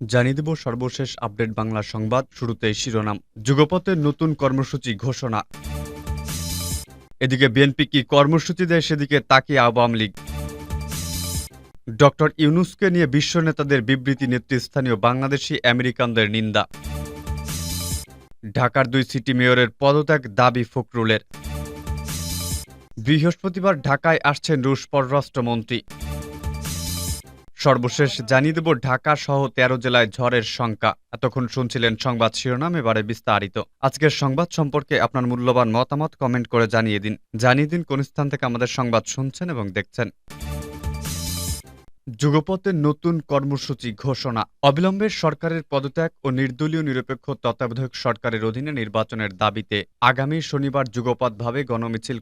জানিয়ে দেব সর্বশেষ আপডেট বাংলা সংবাদ শুরুতেই শিরোনাম। যুগপথের নতুন কর্মসূচি ঘোষণা। এদিকে বিএনপি কি কর্মসূচি দেয় সেদিকে তাকিয়ে আওয়ামী লীগ। ডক্টর ইউনুসকে নিয়ে বিশ্ব নেতাদের বিবৃতি নেতৃস্থানীয় বাংলাদেশি আমেরিকানদের নিন্দা। ঢাকার দুই সিটি মেয়রের পদত্যাগ দাবি ফখরুলের। বৃহস্পতিবার ঢাকায় আসছেন রুশ পররাষ্ট্রমন্ত্রী। সর্বশেষ জানিয়ে দেব, ঢাকা সহ তেরো জেলায় ঝড়ের সংখ্যা। এতক্ষণ শুনছিলেন সংবাদ শিরোনাম, এবারে বিস্তারিত। আজকের সংবাদ সম্পর্কে আপনার মূল্যবান মতামত কমেন্ট করে জানিয়ে দিন। জানিয়ে দিন কোন স্থান থেকে আমাদের সংবাদ শুনছেন এবং দেখছেন। যুগপথের নতুন কর্মসূচি ঘোষণা। অবিলম্বে সরকারের পদত্যাগ ও নির্দলীয় নিরপেক্ষ তত্ত্বাবধায়ক সরকারের অধীনে নির্বাচনের দাবিতে আগামী শনিবার যুগপথভাবে গণমিছিল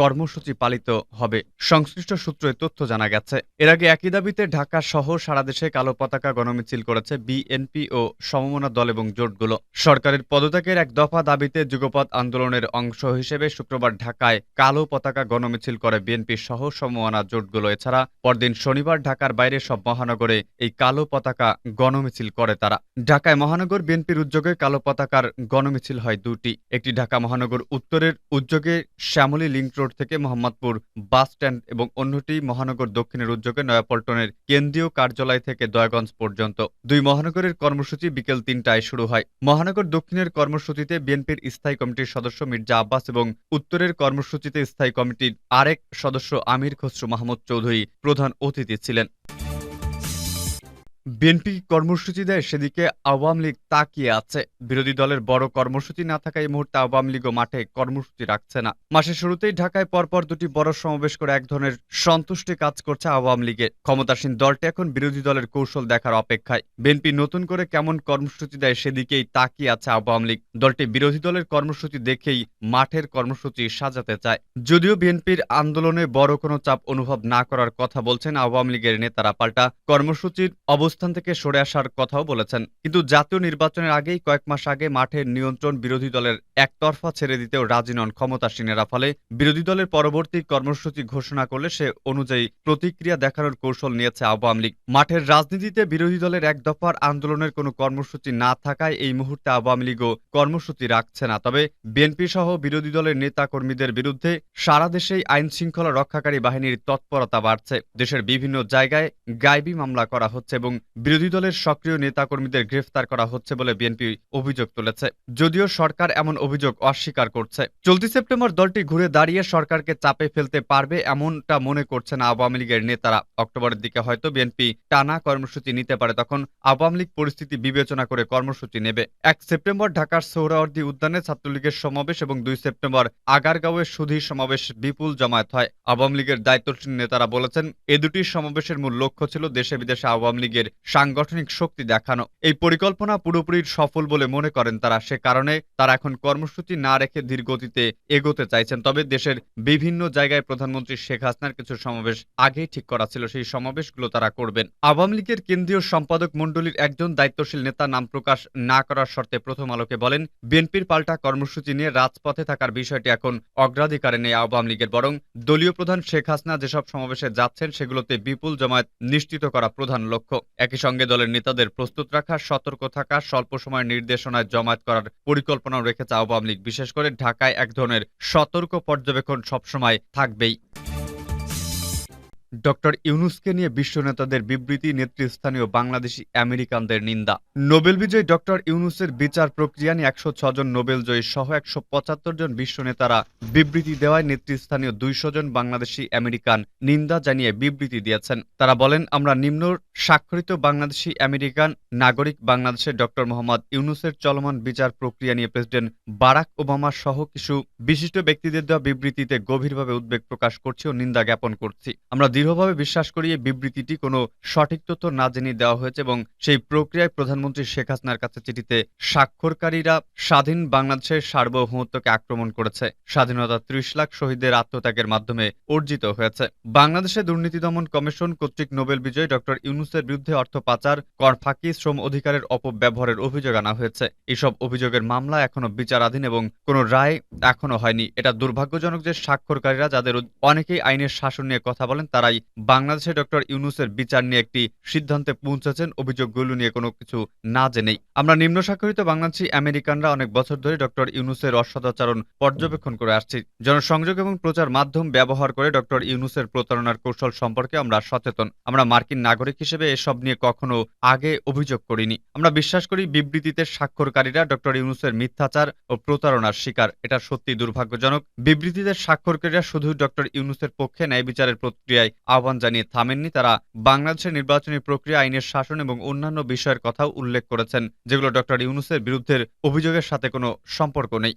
কর্মসূচি পালিত হবে। সংশ্লিষ্ট সূত্রে তথ্য জানা গেছে, এর আগে একই দাবিতে ঢাকা সহ সারা দেশে কালো পতাকা গণমিছিল করেছে বিএনপি ও সমমনা দল এবং জোটগুলো। সরকারের পদত্যাগের এক দফা দাবিতে যুগপথ আন্দোলনের অংশ হিসেবে শুক্রবার ঢাকায় কালো পতাকা গণমিছিল করে বিএনপি সহ সমমনা জোটগুলো। এছাড়া পরদিন শনিবার ঢাকার বাইরে সব মহানগরে এই কালো পতাকা গণমিছিল করে তারা। ঢাকায় মহানগর বিএনপির উদ্যোগে কালো পতাকার গণমিছিল হয় দুটি। একটি ঢাকা মহানগর উত্তরের উদ্যোগে শ্যামলী লিঙ্ক রোড থেকে মোহাম্মদপুর বাস স্ট্যান্ড এবং অন্যটি মহানগর দক্ষিণের উদ্যোগে নয়াপল্টনের কেন্দ্রীয় কার্যালয় থেকে দয়াগঞ্জ পর্যন্ত। দুই মহানগরের কর্মসূচি বিকেল তিনটায় শুরু হয়। মহানগর দক্ষিণের কর্মসূচিতে বিএনপির স্থায়ী কমিটির সদস্য মির্জা আব্বাস এবং উত্তরের কর্মসূচিতে স্থায়ী কমিটির আরেক সদস্য আমির খসরু মাহমুদ চৌধুরী প্রধান অতিথি ছিলেন। বিএনপি কর্মসূচি দেয়, সেদিকে আওয়ামী লীগ তাকিয়ে আছে। বিরোধী দলের বড় কর্মসূচি না থাকায় এই মুহূর্তে আওয়ামী লীগও মাঠে কর্মসূচি রাখছে না। মাসের শুরুতেই ঢাকায় পরপর দুটি বড় সমাবেশ করে এক ধরনের সন্তুষ্টি কাজ করছে আওয়ামী লীগের ক্ষমতাসীন দলটি এখন বিরোধী দলের কৌশল দেখার অপেক্ষায়। বিএনপি নতুন করে কেমন কর্মসূচি দেয়, সেদিকেই তাকিয়ে আছে আওয়ামী লীগ। দলটি বিরোধী দলের কর্মসূচি দেখেই মাঠের কর্মসূচি সাজাতে চায়। যদিও বিএনপির আন্দোলনে বড় কোনো চাপ অনুভব না করার কথা বলছেন আওয়ামী লীগের নেতারা পাল্টা। কর্মসূচির অবস্থান থেকে সরে আসার কথাও বলেছেন। কিন্তু জাতীয় নির্বাচনের আগেই কয়েক মাস আগে মাঠের নিয়ন্ত্রণ বিরোধী দলের একতরফা ছেড়ে দিতেও রাজি নন ক্ষমতাসীনেরা। ফলে বিরোধী দলের পরবর্তী কর্মসূচি ঘোষণা করলে সে অনুযায়ী প্রতিক্রিয়া দেখানোর কৌশল নিয়েছে আওয়ামী লীগ। মাঠের রাজনীতিতে বিরোধী দলের এক দফার আন্দোলনের কোনো কর্মসূচি না থাকায় এই মুহূর্তে আওয়ামী লীগও কর্মসূচি রাখছে না। তবে বিএনপি সহ বিরোধী দলের নেতা কর্মীদের বিরুদ্ধে সারা দেশেই আইন শৃঙ্খলা রক্ষাকারী বাহিনীর তৎপরতা বাড়ছে। দেশের বিভিন্ন জায়গায় গায়েবী মামলা করা হচ্ছে এবং বিরোধী দলের সক্রিয় নেতাকর্মীদের গ্রেফতার করা হচ্ছে বলে বিএনপি অভিযোগ তুলেছে। যদিও সরকার এমন অভিযোগ অস্বীকার করছে। চলতি সেপ্টেম্বর দলটি ঘুরে দাঁড়িয়ে সরকারকে চাপে ফেলতে পারবে এমনটা মনে করছেন আওয়ামী লীগের নেতারা। অক্টোবরের দিকে হয়তো বিএনপি টানা কর্মসূচি নিতে পারে, তখন আওয়ামী লীগ পরিস্থিতি বিবেচনা করে কর্মসূচি নেবে। এক সেপ্টেম্বর ঢাকার সোহরাওয়ার্দী উদ্যানে ছাত্রলীগের সমাবেশ এবং দুই সেপ্টেম্বর আগারগাঁওয়ের সুধী সমাবেশ বিপুল জমায়েত হয়। আওয়ামী লীগের দায়িত্বশীল নেতারা বলেছেন, এ দুটি সমাবেশের মূল লক্ষ্য ছিল দেশে বিদেশে আওয়ামী লীগের সাংগঠনিক শক্তি দেখানো। এই পরিকল্পনা পুরোপুরি সফল বলে মনে করেন তারা। সে কারণে তারা এখন কর্মসূচি না রেখে ধীরগতিতে এগোতে চাইছেন। তবে দেশের বিভিন্ন জায়গায় প্রধানমন্ত্রী শেখ হাসিনার কিছু সমাবেশ আগেই ঠিক করা ছিল। সেই সমাবেশগুলো তারা করবেন। আওয়ামী লীগের কেন্দ্রীয় সম্পাদক মণ্ডলীর একজন দায়িত্বশীল নেতা নাম প্রকাশ না করার শর্তে প্রথম আলোকে বলেন, বিএনপির পাল্টা কর্মসূচি নিয়ে রাজপথে থাকার বিষয়টি এখন অগ্রাধিকারে নেই আওয়ামী লীগের। বরং দলীয় প্রধান শেখ হাসিনা যেসব সমাবেশে যাচ্ছেন, সেগুলোতে বিপুল জমায়েত নিশ্চিত করা প্রধান লক্ষ্য। একই সঙ্গে দলের নেতাদের প্রস্তুত রাখা, সতর্ক থাকা, স্বল্প সময়ের নির্দেশনায় জমায়েত করার পরিকল্পনাও রেখেছে আওয়ামী লীগ। বিশেষ করে ঢাকায় এক ধরনের সতর্ক পর্যবেক্ষণ সবসময় থাকবেই। ডক্টর ইউনুসকে নিয়ে বিশ্ব নেতাদের বিবৃতি, নেতৃস্থানীয় বাংলাদেশি আমেরিকানদের নিন্দা। নোবেল বিজয়ী ডক্টর ইউনুসের বিচার প্রক্রিয়া নিয়ে একশো জন নোবেল জয়ী সহ একশো পঁচাত্তর জন বিশ্ব নেতারা বিবৃতি দেওয়ায় নেতৃস্থানীয় দুইশো জন বাংলাদেশি আমেরিকান নিন্দা জানিয়ে বিবৃতি দিয়েছেন। তারা বলেন, আমরা নিম্ন স্বাক্ষরিত বাংলাদেশি আমেরিকান নাগরিক বাংলাদেশের ডক্টর মোহাম্মদ ইউনুসের চলমান বিচার প্রক্রিয়া নিয়ে প্রেসিডেন্ট বারাক ওবামা সহ কিছু বিশিষ্ট ব্যক্তিদের দেওয়া বিবৃতিতে গভীরভাবে উদ্বেগ প্রকাশ করছি ও নিন্দা জ্ঞাপন করছি। আমরা দৃঢ়ভাবে বিশ্বাস করি এই বিবৃতিটি কোনো সঠিক তথ্য না জেনে দেওয়া হয়েছে এবং সেই প্রক্রিয়ায় প্রধানমন্ত্রী শেখ হাসিনার কাছে চিঠিতে স্বাক্ষরকারীরা স্বাধীন বাংলাদেশের সার্বভৌমত্বকে আক্রমণ করেছে। স্বাধীনতা ত্রিশ লাখ শহীদের আত্মত্যাগের মাধ্যমে অর্জিত হয়েছে। বাংলাদেশে দুর্নীতি দমন কমিশন কর্তৃক নোবেল বিজয়ী ডক্টর ইউনুস ইউনুসের বিরুদ্ধে অর্থ পাচার, কর ফাঁকি, শ্রম অধিকারের অপব্যবহারের অভিযোগ আনা হয়েছে। এসব অভিযোগের মামলা এখনও বিচারাধীন এবং কোনো রায় এখনও হয়নি। এটা দুর্ভাগ্যজনক যে স্বাক্ষরকারীরা, যাদের অনেকেই আইনের শাসন নিয়ে কথা বলেন, তারাই বাংলাদেশে ডক্টর ইউনুসের বিচার নিয়ে একটি সিদ্ধান্তে পৌঁছেছেন। অভিযোগগুলো নিয়ে কোনো কিছু না জেনেই। আমরা নিম্ন স্বাক্ষরিত বাংলাদেশি আমেরিকানরা অনেক বছর ধরে ডক্টর ইউনুসের অসদাচরণ পর্যবেক্ষণ করে আসছি। জনসংযোগ এবং প্রচার মাধ্যম ব্যবহার করে ডক্টর ইউনুসের প্রতারণার কৌশল সম্পর্কে আমরা সচেতন। আমরা মার্কিন নাগরিক হিসেবে এসব নিয়ে কখনো আগে অভিযোগ করিনি। আমরা বিশ্বাস করি বিবৃতিতে স্বাক্ষরকারীরা ডক্টর ইউনুসের মিথ্যাচার ও প্রতারণার শিকার। এটা সত্যি দুর্ভাগ্যজনক। বিবৃতিতে স্বাক্ষরকারীরা শুধু ডক্টর ইউনুসের পক্ষে ন্যায় বিচারের প্রক্রিয়ায় আহ্বান জানিয়ে থামেননি, তারা বাংলাদেশের নির্বাচনী প্রক্রিয়া, আইনের শাসন এবং অন্যান্য বিষয়ের কথাও উল্লেখ করেছেন, যেগুলো ডক্টর ইউনুসের বিরুদ্ধে অভিযোগের সাথে কোনো সম্পর্ক নেই।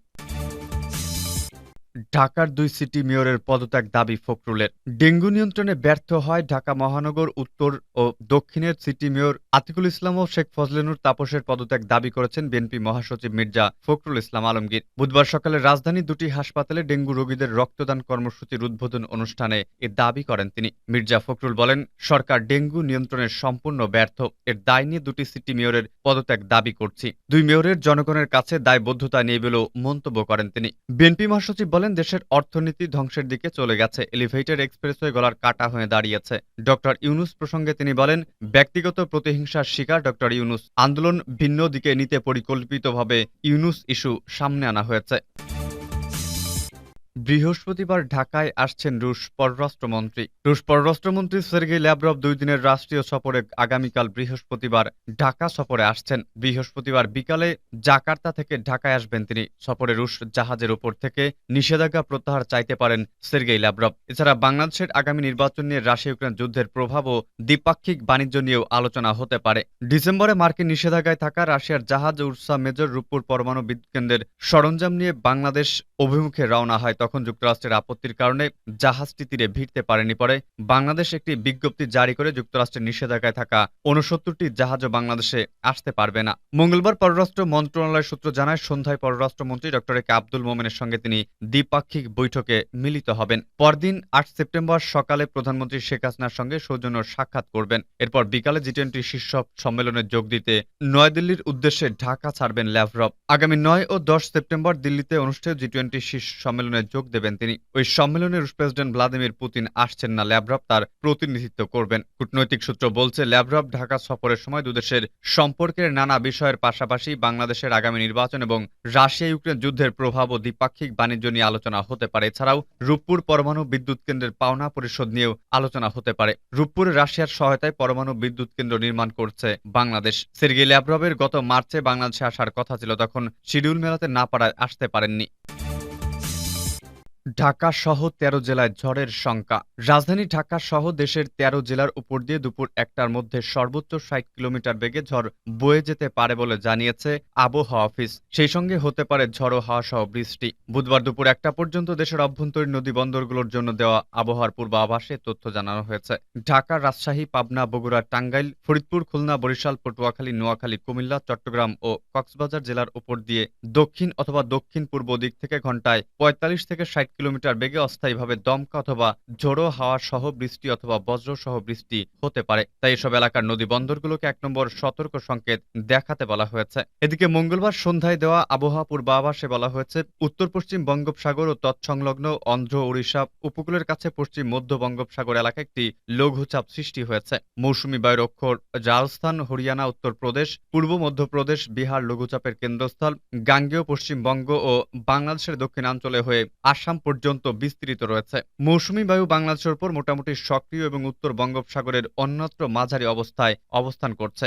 ঢাকার দুই সিটি মেয়রের পদত্যাগ দাবি ফখরুলের। ডেঙ্গু নিয়ন্ত্রণে ব্যর্থ হয় ঢাকা মহানগর, উত্তর ও দক্ষিণের সিটি মেয়র আতিকুল ইসলাম ও শেখ ফজলেনুর তাপসের পদত্যাগ দাবি করেছেন বিএনপি মহাসচিব মির্জা ফখরুল ইসলাম আলমগীর। বুধবার সকালে রাজধানীর দুটি হাসপাতালে ডেঙ্গু রোগীদের রক্তদান কর্মসূচির উদ্বোধন অনুষ্ঠানে এ দাবি করেন তিনি। মির্জা ফখরুল বলেন, সরকার ডেঙ্গু নিয়ন্ত্রণের সম্পূর্ণ ব্যর্থ। এর দায় নিয়ে দুটি সিটি মেয়রের পদত্যাগ দাবি করছি। দুই মেয়রের জনগণের কাছে দায়বদ্ধতা নেই বলেও মন্তব্য করেন তিনি। বিএনপি মহাসচিব বলেন দেশের অর্থনীতি ধ্বংসের দিকে চলে গেছে। এলিভেটেড এক্সপ্রেসওয়ে গলার কাটা হয়ে দাঁড়িয়েছে। ডক্টর ইউনুস প্রসঙ্গে তিনি বলেন, ব্যক্তিগত প্রতিহিংসার শিকার ডক্টর ইউনুস। আন্দোলন ভিন্ন দিকে নিতে পরিকল্পিতভাবে ইউনুস ইস্যু সামনে আনা হয়েছে। বৃহস্পতিবার ঢাকায় আসছেন রুশ পররাষ্ট্রমন্ত্রী। রুশ পররাষ্ট্রমন্ত্রী সের্গেই ল্যাভরভ দুই দিনের রাষ্ট্রীয় সফরে আগামীকাল বৃহস্পতিবার ঢাকা সফরে আসছেন। বৃহস্পতিবার বিকালে জাকার্তা থেকে ঢাকায় আসবেন তিনি। সফরে রুশ জাহাজের উপর থেকে নিষেধাজ্ঞা প্রত্যাহার চাইতে পারেন সের্গেই ল্যাভরভ। এছাড়া বাংলাদেশের আগামী নির্বাচন নিয়ে রাশিয়া ইউক্রেন যুদ্ধের প্রভাব ও দ্বিপাক্ষিক বাণিজ্য নিয়েও আলোচনা হতে পারে। ডিসেম্বরে মার্কিন নিষেধাজ্ঞায় থাকা রাশিয়ার জাহাজ উর্সা মেজর রূপপুর পরমাণু বিদ্যুৎ কেন্দ্রের সরঞ্জাম নিয়ে বাংলাদেশ অভিমুখে রওনা হয় তখন যুক্তরাষ্ট্রের আপত্তির কারণে জাহাজটি তীরে ভিড়তে পারেনি পরে বাংলাদেশ একটি বিজ্ঞপ্তি জারি করে যুক্তরাষ্ট্রের নিষেধাজ্ঞায় থাকা উনসত্তরটি জাহাজও বাংলাদেশে আসতে পারবে না। মঙ্গলবার পররাষ্ট্র মন্ত্রণালয় সূত্র জানায়, সন্ধ্যায় পররাষ্ট্রমন্ত্রী ডক্টর একে আব্দুল মোমেনের সঙ্গে তিনি দ্বিপাক্ষিক বৈঠকে মিলিত হবেন। পরদিন আট সেপ্টেম্বর সকালে প্রধানমন্ত্রী শেখ হাসিনার সঙ্গে সৌজন্য সাক্ষাৎ করবেন। এরপর বিকালে জি টোয়েন্টি শীর্ষ সম্মেলনে যোগ দিতে নয়াদিল্লির উদ্দেশ্যে ঢাকা ছাড়বেন ল্যাভরভ আগামী নয় ও দশ সেপ্টেম্বর দিল্লিতে অনুষ্ঠেয় জি টোয়েন্টি শীর্ষ সম্মেলনে যোগ দেবেন তিনি। ওই সম্মেলনে রুশ প্রেসিডেন্ট ভ্লাদিমির পুতিন আসছেন না, ল্যাভরভ তার প্রতিনিধিত্ব করবেন। কূটনৈতিক সূত্র বলছে, ল্যাভরভ ঢাকা সফরের সময় দুদেশের সম্পর্কের নানা বিষয়ের পাশাপাশি বাংলাদেশের আগামী নির্বাচন এবং রাশিয়া ইউক্রেন যুদ্ধের প্রভাব ও দ্বিপাক্ষিক বাণিজ্য নিয়ে আলোচনা হতে পারে। এছাড়াও রূপপুর পরমাণু বিদ্যুৎ কেন্দ্রের পাওনা পরিশোধ নিয়েও আলোচনা হতে পারে। রূপপুরে রাশিয়ার সহায়তায় পরমাণু বিদ্যুৎ কেন্দ্র নির্মাণ করছে বাংলাদেশ। সের্গেই ল্যাভরভের গত মার্চে বাংলাদেশে আসার কথা ছিল, তখন শিডিউল মেলাতে না পারায় আসতে পারেননি। ঢাকা সহ তেরো জেলায় ঝড়ের শঙ্কা রাজধানী ঢাকা সহ দেশের তেরো জেলার উপর দিয়ে দুপুর একটার মধ্যে সর্বোচ্চ ষাট কিলোমিটার বেগে ঝড় বয়ে যেতে পারে বলে জানিয়েছে আবহাওয়া অফিস। সেই সঙ্গে হতে পারে ঝড়ো হাওয়া সহ বৃষ্টি। বুধবার দুপুর একটা পর্যন্ত দেশের অভ্যন্তরীণ নদী বন্দরগুলোর জন্য দেওয়া আবহাওয়ার পূর্বাভাসে তথ্য জানানো হয়েছে। ঢাকা রাজশাহী, পাবনা, বগুড়া, টাঙ্গাইল, ফরিদপুর, খুলনা, বরিশাল, পটুয়াখালী, নোয়াখালী, কুমিল্লা, চট্টগ্রাম ও কক্সবাজার জেলার উপর দিয়ে দক্ষিণ অথবা দক্ষিণ পূর্ব দিক থেকে ঘন্টায় পঁয়তাল্লিশ থেকে ষাট কিলোমিটার বেগে অস্থায়ীভাবে দমকা অথবা ঝোড়ো হাওয়া সহ বৃষ্টি অথবা বজ্র সহ বৃষ্টি হতে পারে। তাই এসব এলাকার নদী বন্দরগুলোকে এক নম্বর সতর্ক সংকেত দেখাতে বলা হয়েছে। এদিকে মঙ্গলবার সন্ধ্যায় দেওয়া আবহাওয়া পূর্বাভাসে বলা হয়েছে, উত্তর পশ্চিম বঙ্গোপসাগর ও তৎসংলগ্ন অন্ধ্র, ওড়িশা উপকূলের কাছে পশ্চিম মধ্য বঙ্গোপসাগর এলাকায় একটি লঘুচাপ সৃষ্টি হয়েছে। মৌসুমী বায়ুর অক্ষর রাজস্থান, হরিয়ানা, উত্তরপ্রদেশ, পূর্ব মধ্যপ্রদেশ, বিহার লঘুচাপের কেন্দ্রস্থল, গাঙ্গেয় পশ্চিমবঙ্গ ও বাংলাদেশের দক্ষিণাঞ্চলে হয়ে আসাম পর্যন্ত বিস্তৃত রয়েছে। মৌসুমি বায়ু বাংলাদেশের উপর মোটামুটি সক্রিয় এবং উত্তর বঙ্গোপসাগরের অন্যত্র মাঝারি অবস্থায় অবস্থান করছে।